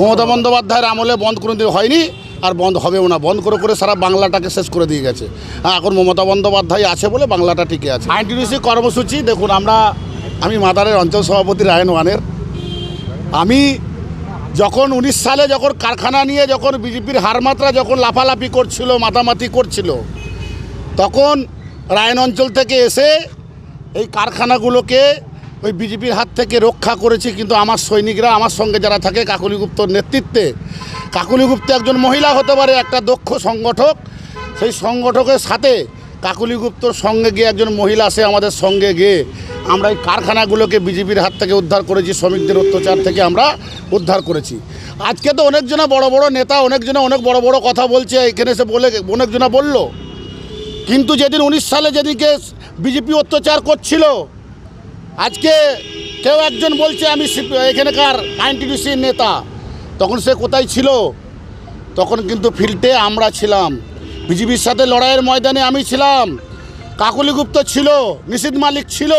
মমতা বন্দ্যোপাধ্যায়ের আমলে বন্ধ করে দিয়ে হয়নি, আর বন্ধ হবেও না। বন্ধ করে করে সারা বাংলাটাকে শেষ করে দিয়ে গেছে। হ্যাঁ এখন মমতা বন্দ্যোপাধ্যায় আছে বলে বাংলাটা টিকে আছে। আইনটিডিসি কর্মসূচি, দেখুন আমরা, আমি মাদারের অঞ্চল সভাপতি রায়ন ওয়ানের। আমি যখন উনিশ সালে যখন কারখানা নিয়ে যখন বিজেপির হারমাত্রা যখন লাফালাফি করছিল, মাতামাতি করছিল, তখন রায়ন অঞ্চল থেকে এসে এই কারখানাগুলোকে ওই বিজেপির হাত থেকে রক্ষা করেছি, কিন্তু আমার সৈনিকরা আমার সঙ্গে যারা থাকে কাকলি গুপ্তর নেতৃত্বে কাকলি গুপ্ত একজন মহিলা হতে পারে, একটা দক্ষ সংগঠক, সেই সংগঠকের সাথে কাকলি গুপ্তর সঙ্গে গিয়ে একজন মহিলা সে আমাদের সঙ্গে গিয়ে। আমরা এই কারখানাগুলোকে বিজেপির হাত থেকে উদ্ধার করেছি, শ্রমিকদের অত্যাচার থেকে আমরা উদ্ধার করেছি। আজকে তো অনেকজনা বড় বড় নেতা, অনেকজনা অনেক বড় বড় কথা বলছে, এখানে এসে বলে, অনেকজনা বলল। কিন্তু যেদিন উনিশ সালে যেদিনকে বিজেপি অত্যাচার করছিল আজকে কেউ একজন বলছে আমি এখানকার আইনটিডিসির নেতা। তখন সে কোথায় ছিল? তখন কিন্তু ফিল্ডে আমরা ছিলাম। বিজেপির সাথে লড়াইয়ের ময়দানে আমি ছিলাম। কাকুলি গুপ্ত ছিল নিশীদ মালিক ছিল।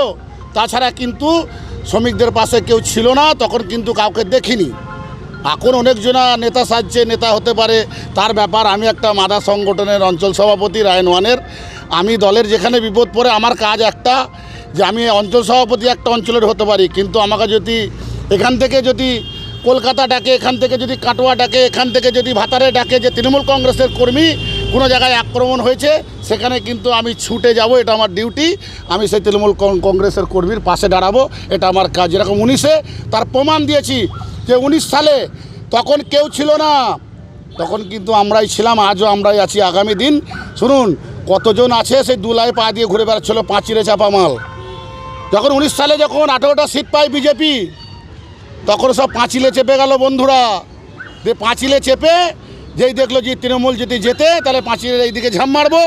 তাছাড়া কিন্তু শ্রমিকদের পাশে কেউ ছিল না, তখন কিন্তু কাউকে দেখিনি। এখন অনেকজনা নেতা সাজছে, নেতা হতে পারে। তার ব্যাপার, আমি একটা মাদা সংগঠনের অঞ্চল সভাপতি, রায়ন ওয়ানের। আমি দলের যেখানে বিপদ পড়ে, আমার কাজ একটা। যে আমি অঞ্চল সভাপতি একটা অঞ্চলের হতে পারি, কিন্তু আমাকে যদি এখান থেকে যদি কলকাতা ডাকে, এখান থেকে যদি কাটোয়া ডাকে, এখান থেকে যদি ভাতারে ডাকে যে তৃণমূল কংগ্রেসের কর্মী, কোনো জায়গায় আক্রমণ হয়েছে, সেখানে কিন্তু আমি ছুটে যাব, এটা আমার ডিউটি। আমি সেই তৃণমূল কংগ্রেসের কর্মীর পাশে দাঁড়াবো, এটা আমার কাজ। যেরকম উনিশে তার প্রমাণ দিয়েছি যে উনিশ সালে তখন কেউ ছিল না। তখন কিন্তু আমরাই ছিলাম, আজও আমরাই আছি। আগামী দিন, শুনুন, কতজন আছে সেই দুলাই পা দিয়ে ঘুরে বেড়াচ্ছিল পাঁচিরে চাপা মাল। যখন উনিশ সালে যখন আঠেরোটা সিট পায় বিজেপি, তখন সব পাঁচিলে চেপে গেল বন্ধুরা। যে পাঁচিলে চেপে, যেই দেখল যে তৃণমূল যদি যেতে তাহলে পাঁচিলের এইদিকে ঝাম মারবো।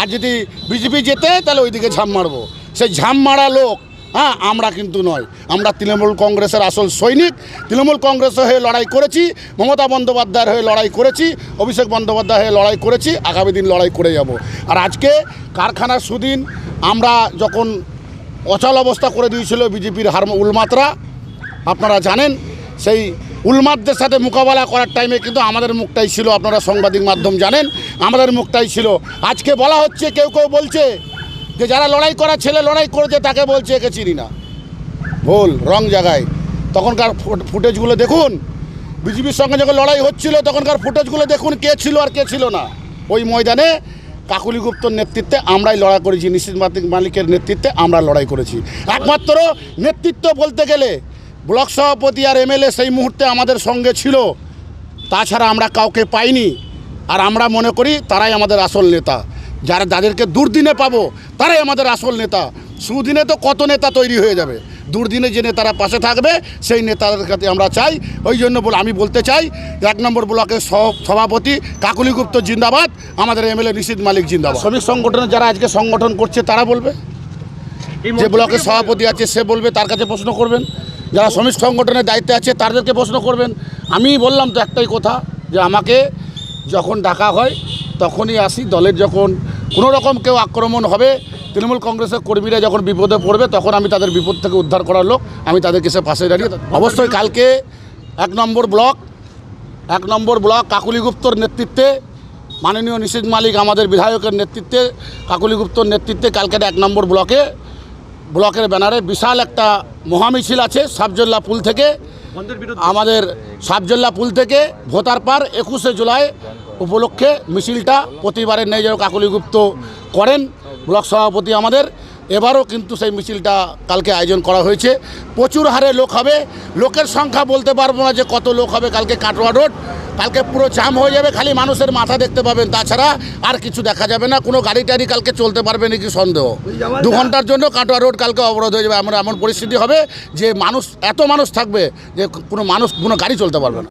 আর যদি বিজেপি যেতে তাহলে ওইদিকে ঝাম মারবো। সেই ঝাম মারা লোক হ্যাঁ আমরা কিন্তু নয়। আমরা তৃণমূল কংগ্রেসের আসল সৈনিক। তৃণমূল কংগ্রেসের হয়ে লড়াই করেছি, মমতা বন্দ্যোপাধ্যায়ের হয়ে লড়াই করেছি, অভিষেক বন্দ্যোপাধ্যায় হয়ে লড়াই করেছি, আগামী দিন লড়াই করে যাব। আর আজকে কারখানার সুদিন, আমরা যখন অচল অবস্থা করে দিয়েছিল বিজেপির হার উলমাত্রা। আপনারা জানেন, সেই উলমাতদের সাথে মোকাবেলা করার টাইমে কিন্তু আমাদের মুখটাই ছিল, আপনারা সাংবাদিক মাধ্যম জানেন, আমাদের মুখটাই ছিল। আজকে বলা হচ্ছে, কেউ কেউ বলছে যে যারা লড়াই করার ছেলে লড়াই করেছে, তাকে বলছে একে চিনি না। ভুল রং জায়গায়। তখনকার ফুট- ফুটেজগুলো দেখুন, বিজেপির সঙ্গে যখন লড়াই হচ্ছিল, তখনকার ফুটেজগুলো দেখুন, কে ছিল আর কে ছিল না। ওই ময়দানে কাকুলি গুপ্তর নেতৃত্বে আমরাই লড়াই করেছি, নিশ্চিত মালিক মালিকের নেতৃত্বে আমরা লড়াই করেছি। একমাত্র নেতৃত্ব বলতে গেলে ব্লক সভাপতি আর এমএলএ সেই মুহূর্তে আমাদের সঙ্গে ছিল। তাছাড়া আমরা কাউকে পাইনি। আর আমরা মনে করি তারাই আমাদের আসল নেতা। যারা যাদেরকে দুর্দিনে পাবো, তারাই আমাদের আসল নেতা। সুদিনে তো কত নেতা তৈরি হয়ে যাবে? দুর্দিনে যে নেতারা পাশে থাকবে সেই নেতাদের কাছে আমরা চাই। ওই জন্য বলে আমি বলতে চাই এক নম্বর ব্লকের সভাপতি কাকুলি গুপ্ত জিন্দাবাদ আমাদের এমএলএ নিশীত মালিক জিন্দাবাদ। শ্রমিক সংগঠনে যারা আজকে সংগঠন করছে তারা বলবে? যে ব্লকের সভাপতি আছে সে বলবে তার কাছে প্রশ্ন করবেন। যারা শ্রমিক সংগঠনের দায়িত্বে আছে তাদেরকে প্রশ্ন করবেন। আমি বললাম তো একটাই কথা যে আমাকে যখন ডাকা হয় তখনই আসি। দলের যখন কোনো রকম কেউ আক্রমণ হবে তৃণমূল কংগ্রেসের কর্মীরা যখন বিপদে পড়বে তখন আমি তাদের বিপদ থেকে উদ্ধার করার লোক আমি তাদেরকে সে পাশে দাঁড়িয়ে অবশ্যই কালকে এক নম্বর ব্লক এক নম্বর ব্লক কাকুলি গুপ্তর নেতৃত্বে মাননীয় নিশীত মালিক আমাদের বিধায়কের নেতৃত্বে কাকুলি গুপ্তর নেতৃত্বে কালকের এক নম্বর ব্লকে ব্লকের ব্যানারে বিশাল একটা মহামিছিল আছে সাবজল্লা পুল থেকে আমাদের সাবজল্লা পুল থেকে ভোতার পার একুশে জুলাই উপলক্ষে মিছিলটা প্রতিবারের নেই যেন কাকুলি গুপ্ত করেন। ব্লক সভাপতি আমাদের। এবারও কিন্তু সেই মিছিলটা কালকে আয়োজন করা হয়েছে। প্রচুর হারে লোক হবে। লোকের সংখ্যা বলতে পারব না যে কত লোক হবে কালকে কাটোয়া রোড। কালকে পুরো জাম হয়ে যাবে, খালি মানুষের মাথা দেখতে পাবেন। তাছাড়া আর কিছু দেখা যাবে না। কোনো গাড়ি টাড়ি কালকে চলতে পারবে নাকি সন্দেহ? দু ঘণ্টার জন্য কাটোয়া রোড কালকে অবরোধ হয়ে যাবে। এমন এমন পরিস্থিতি হবে যে মানুষ এত মানুষ থাকবে যে কোনো মানুষ কোনো গাড়ি চলতে পারবে না।